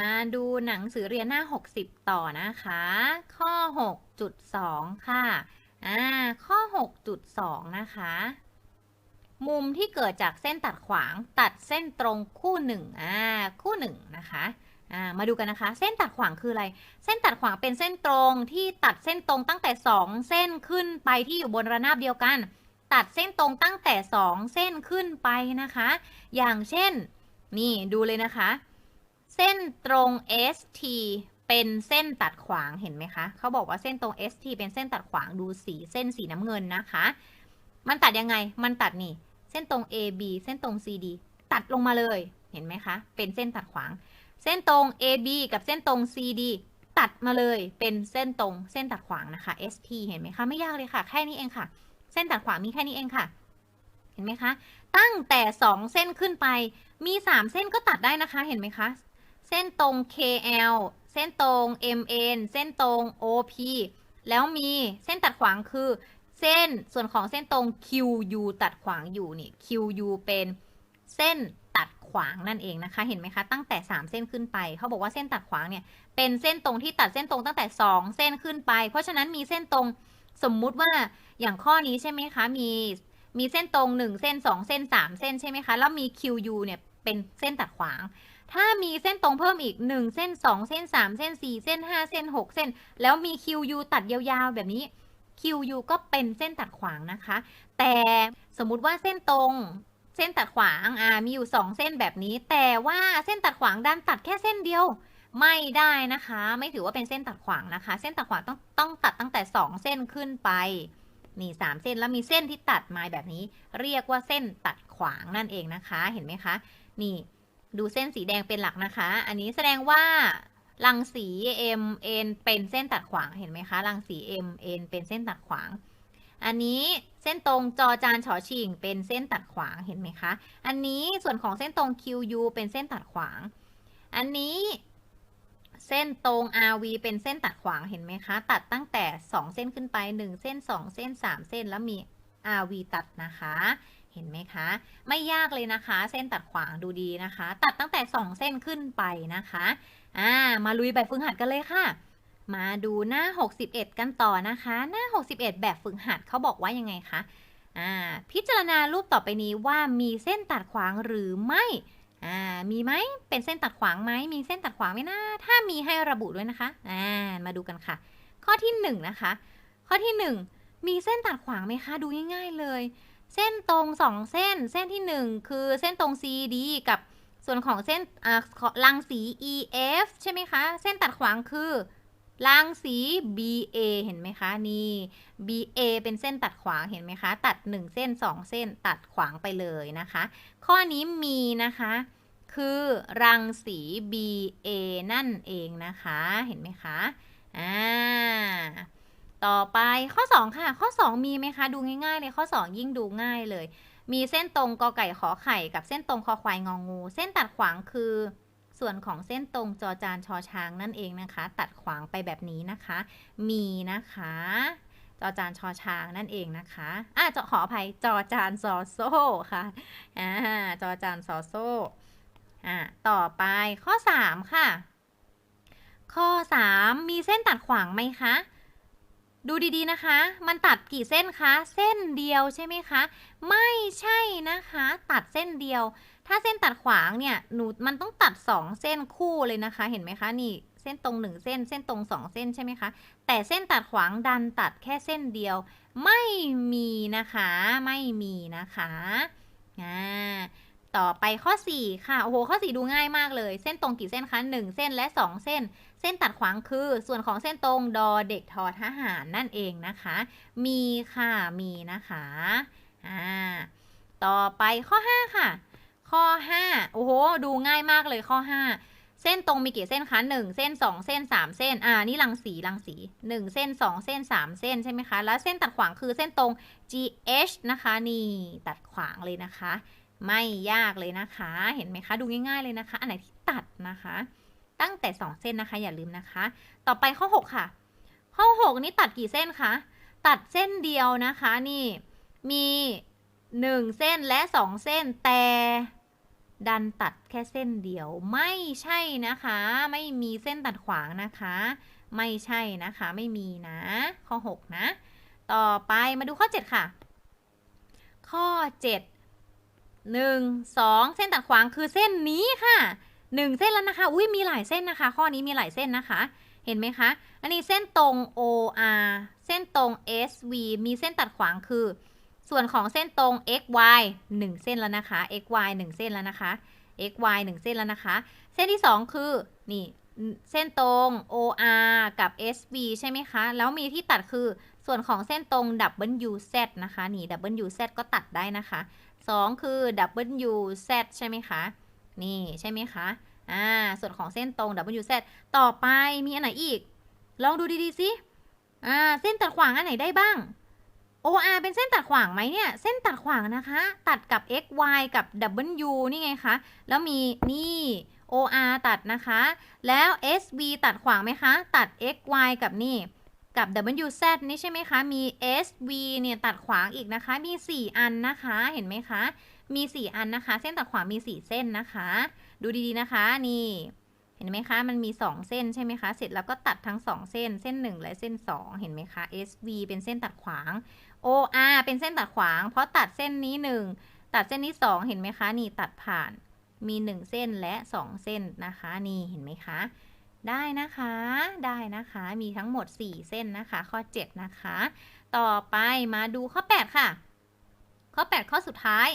มาดูหนังสือเรียนหน้า 60 ต่อนะคะ ข้อ 6.2 ค่ะ อ่า ข้อ 6.2 นะคะ มุมที่เกิดจากเส้นตัดขวางตัดเส้นตรงคู่หนึ่งอ่า คู่หนึ่งนะคะ อ่า มาดูกันนะคะ เส้นตัดขวางคืออะไร เส้นตัดขวางเป็นเส้นตรงที่ตัดเส้นตรงตั้งแต่ 2 เส้นขึ้นไปที่อยู่บนระนาบเดียวกัน ตัดเส้นตรงตั้งแต่ 2 เส้นขึ้นไปนะคะ อย่างเช่น นี่ดูเลยนะคะ เส้นตรง ST เป็นเส้นตัดขวางเห็นไหมคะ เขาบอกว่าเส้นตรง ST เป็นเส้นตัดขวางดูสีเส้นสีน้ำเงินนะคะ มันตัดยังไง มันตัดนี่ เส้นตรง AB เส้นตรง CD ตัดลงมาเลย เห็นไหมคะ เป็นเส้นตัดขวาง เส้นตรง AB กับเส้นตรง CD ตัดมาเลย เป็นเส้นตรง เส้นตัดขวางนะคะ ST เห็นไหมคะ ไม่ยากเลยค่ะ แค่นี้เองค่ะ เส้นตัดขวางมีแค่นี้เองค่ะ เห็นไหมคะ ตั้งแต่ 2 เส้นขึ้นไป มี 3 เส้นก็ตัดได้นะคะ เห็นไหมคะ เส้นตรง KL เส้นตรง MN เส้นตรง OP แล้วมีเส้นตัดขวางคือ เส้นส่วนของเส้นตรง QU ตัดขวางอยู่นี่ QU เป็นเส้นตัดขวางนั่นเองนะคะ เห็นไหมคะ ตั้งแต่ 3 เส้นขึ้นไป เขาบอกว่าเส้นตัดขวางเนี่ย เป็นเส้นตรงที่ตัดเส้นตรงตั้งแต่ 2 เส้นขึ้นไป เพราะฉะนั้นมีเส้นตรงสมมุติว่าอย่างข้อนี้ใช่ไหมคะ มีมีเส้นตรง 1 เส้น 2 เส้น 3 เส้นใช่ไหมคะ แล้วมี QU เนี่ย เป็นเส้นตัดขวาง ถ้ามีเส้นตรงเพิ่มอีก 1 เส้น 2 เส้น 3 เส้น 4 เส้น 5 เส้น 6 เส้น แล้วมี QU ตัดยาวๆ แบบนี้ QU ก็เป็นเส้นตัดขวางนะคะ แต่สมมุติว่าเส้นตรงเส้นตัดขวางอ่ามีอยู่ 2 เส้นแบบนี้ แต่ว่าเส้นตัดขวางดันตัดแค่เส้นเดียวไม่ได้นะคะ ไม่ถือว่าเป็นเส้นตัดขวางนะคะ เส้นตัดขวางต้องต้องตัดตั้งแต่ 2 เส้นขึ้นไปนี่สามเส้นแล้วมีเส้นที่ตัดมาแบบนี้ เรียกว่าเส้นตัดขวางนั่นเองนะคะ เห็นไหมคะ นี่ ดูเส้นสีแดงเป็นหลักนะคะ อันนี้แสดงว่ารังสี M N เป็นเส้นตัดขวางเห็นไหมคะ รังสี M N เป็นเส้นตัดขวาง อันนี้เส้นตรงจอจานฉอชิงเป็นเส้นตัดขวางเห็นไหมคะ อันนี้ส่วนของเส้นตรง QU เป็นเส้นตัดขวาง อันนี้เส้นตรง RV เป็นเส้นตัดขวางเห็นไหมคะ ตัดตั้งแต่ 2 เส้นขึ้นไป 1 เส้น 2 เส้น 3 เส้นแล้วมี RV ตัดนะคะ เห็นไหมคะ ไม่ยากเลยนะคะ เส้นตัดขวางดูดีนะคะ ตัดตั้งแต่ 2 เส้นขึ้นไปนะคะอ่ามาลุยแบบฝึกหัดกันเลยค่ะ มาดูหน้า 61 กันต่อนะคะ หน้า 61 แบบฝึกหัดเขาบอกว่ายังไงคะอ่าพิจารณารูปต่อไปนี้ว่ามีเส้นตัดขวางหรือไม่อ่ามีไหมเป็นเส้นตัดขวางไหมมีเส้นตัดขวางไหมนะถ้ามีให้ระบุด้วยนะคะอ่ามาดูกันค่ะ ข้อที่1นงนะคะ ข้อที่ 1 มีเส้นตัดขวางไหมคะ ดูง่ายๆเลย เส้นตรง2เส้น เส้นที่1คือเส้นตรง CD กับส่วนของเส้นอ่ารังสี EF ใช่ไหมคะ เส้นตัดขวางคือรังสี BA เห็นไหมคะ นี่ BA เป็นเส้นตัดขวางเห็นไหมคะ ตัด 1 เส้น 2 เส้นตัดขวางไปเลยนะคะ ข้อนี้มีนะคะ คือรังสี BA นั่นเองนะคะ เห็นไหมคะ อ่า ต่อไปข้อ 2 ค่ะ ข้อ 2 มีไหมคะ ดูง่ายๆเลยข้อ 2 ยิ่งดูง่ายเลย มีเส้นตรงกอไก่ขอไข่ กับเส้นตรงคอควายงองู เส้นตัดขวางคือ ส่วนของเส้นตรงจอจานชอช้างนั่นเองนะคะ ตัดขวางไปแบบนี้นะคะ มีนะคะ จอจานชอช้างนั่นเองนะคะอะจะขออภัยจอจานซอโซ่ค่ะอ่าจอจานซอโซ่อะต่อไปข้อ 3 ค่ะ ข้อ 3 มีเส้นตัดขวางไหมคะ ดูดีๆนะคะ มันตัดกี่เส้นคะ เส้นเดียวใช่ไหมคะ ไม่ใช่นะคะ ตัดเส้นเดียว ถ้าเส้นตัดขวางเนี่ยหนูมันต้องตัด 2 เส้นคู่เลยนะคะ เห็นไหมคะนี่เส้นตรง 1 เส้น เส้นตรง 2 เส้นใช่ไหมคะ แต่เส้นตัดขวางดันตัดแค่เส้นเดียว ไม่มีนะคะ ไม่มีนะคะอ่าต่อไปข้อ 4 ค่ะ โอ้โห ข้อ 4 ดูง่ายมากเลย เส้นตรงกี่เส้นคะ 1 เส้นและ 2 เส้น ส้นตัดขวางคือส่วนของเส้นตรงดอเด็กทอทหารนั่นเองนะคะ มีค่ะ มีนะคะอ่าต่อไปข้อ 5 ค่ะ ข้อ 5 โอ้โห ดูง่ายมากเลยข้อ 5 เส้นตรงมีกี่เส้นคะ1เส้น 2 เส้น 3 เส้น อ่า นี่รังสีรังสี 1 เส้น 2 เส้น 3 เส้นใช่ไหมคะ แล้วเส้นตัดขวางคือเส้นตรง GH นะคะ นี่ตัดขวางเลยนะคะ ไม่ยากเลยนะคะ เห็นไหมคะ ดูง่ายๆเลยนะคะ อันไหนที่ตัดนะคะ ตั้งแต่ 2 เส้นนะคะ อย่าลืมนะคะ ต่อไปข้อ 6 ค่ะ ข้อ 6 นี่ตัดกี่เส้นคะตัดเส้นเดียวนะคะนี่มี 1 เส้นและ 2 เส้นแต่ดันตัดแค่เส้นเดียวไม่ใช่นะคะ ไม่มีเส้นตัดขวางนะคะ ไม่ใช่นะคะไม่มีนะ ข้อ 6 นะ ต่อไปมาดูข้อ 7 ค่ะ ข้อ 7 1 2 เส้นตัดขวางคือเส้นนี้ค่ะ 1 เส้นแล้วนะคะ อุ้ยมีหลายเส้นนะคะ ข้อนี้มีหลายเส้นนะคะ เห็นไหมคะ อันนี้เส้นตรง OR เส้นตรง SV มีเส้นตัดขวางคือ ส่วนของเส้นตรง XY 1 เส้นแล้วนะคะ XY 1 เส้นแล้วนะคะ XY 1 เส้นแล้วนะคะ เส้นที่ 2 คือ นี่เส้นตรง OR กับ SV ใช่ไหมคะ แล้วมีที่ตัดคือส่วนของเส้นตรง WZ นะคะ นี่ WZ ก็ตัดได้นะคะ 2 คือ WZ ใช่ไหมคะ นี่ใช่ไหมคะ อ่า ส่วนของเส้นตรง WZ ต่อไปมีอันไหนอีก ลองดูดีๆสิ อ่า เส้นตัดขวางอันไหนได้บ้าง OR เป็นเส้นตัดขวางไหมเนี่ย เส้นตัดขวางนะคะ ตัดกับ XY กับ W นี่ไงคะ แล้วมีนี่ OR ตัดนะคะ แล้ว SV ตัดขวางไหมคะ ตัด XY กับนี่ กับ WZ นี่ใช่ไหมคะ มี SV เนี่ยตัดขวางอีกนะคะ มี 4 อันนะคะ เห็นไหมคะ มี 4 อันนะคะ เส้นตัดขวางมี 4 เส้นนะคะ ดูดีๆนะคะ นี่ เห็นไหมคะ มันมี 2 เส้นใช่ไหมคะ เสร็จแล้วก็ตัดทั้ง 2 เส้น เส้น 1 และเส้น 2 เห็นไหมคะ SV เป็นเส้นตัดขวาง OR เป็นเส้นตัดขวาง เพราะตัดเส้นนี้ 1 ตัดเส้นนี้ 2 เห็นไหมคะ นี่ตัดผ่าน มี 1 เส้นและ 2 เส้นนะคะ นี่ เห็นไหมคะ ได้นะคะ ได้นะคะ มีทั้งหมด 4 เส้นนะคะ ข้อ 7 นะคะ ต่อไปมาดูข้อ 8 ค่ะ ข้อ 8 ข้อสุดท้าย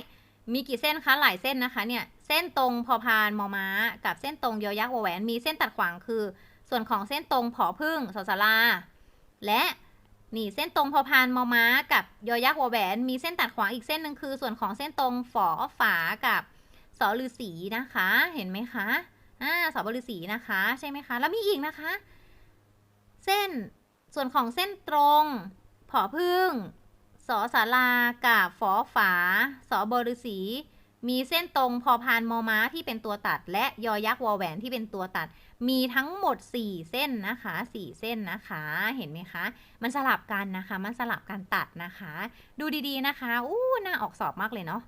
มีกี่เส้นคะหลายเส้นนะคะเนี่ยเส้นตรงพอพานมอม้า กับเส้นตรงยอยักษ์วแหวน มีเส้นตัดขวางคือ ส่วนของเส้นตรงผอพึ่งสอสาราและนี่เส้นตรงพอพานมอม้า กับยอยักษ์วแหวน มีเส้นตัดขวางอีกเส้นหนึ่งคือ ส่วนของเส้นตรงฝอฝากับสอฤาษีนะคะ เห็นไหมคะอ่าสอบฤาษีนะคะใช่ไหมคะ แล้วมีอีกนะคะ เส้นส่วนของเส้นตรงผอพึ่ง สอสารากับฝอฝา สอบฤษีมีเส้นตรงพอพานมอม้าที่เป็นตัวตัด และยอยักษ์วอแหวนที่เป็นตัวตัด มีทั้งหมด 4 เส้นนะคะ 4 เส้นนะคะ เห็นไหมคะ มันสลับกันนะคะ มันสลับกันตัดนะคะ ดูดีๆนะคะ อู้น่าออกสอบมากเลยเนาะ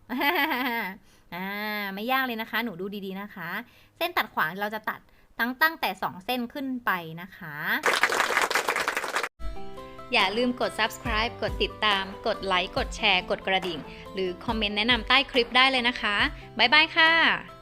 อ่าไม่ยากเลยนะคะ หนูดูดีๆนะคะ เส้นตัดขวางเราจะตัดตั้งตั้งแต่ 2 เส้นขึ้นไปนะคะ อย่าลืมกด subscribe กดติดตาม กดไลค์ กดแชร์ กดกระดิ่ง หรือคอมเมนต์แนะนำใต้คลิปได้เลยนะคะ บ๊ายบายค่ะ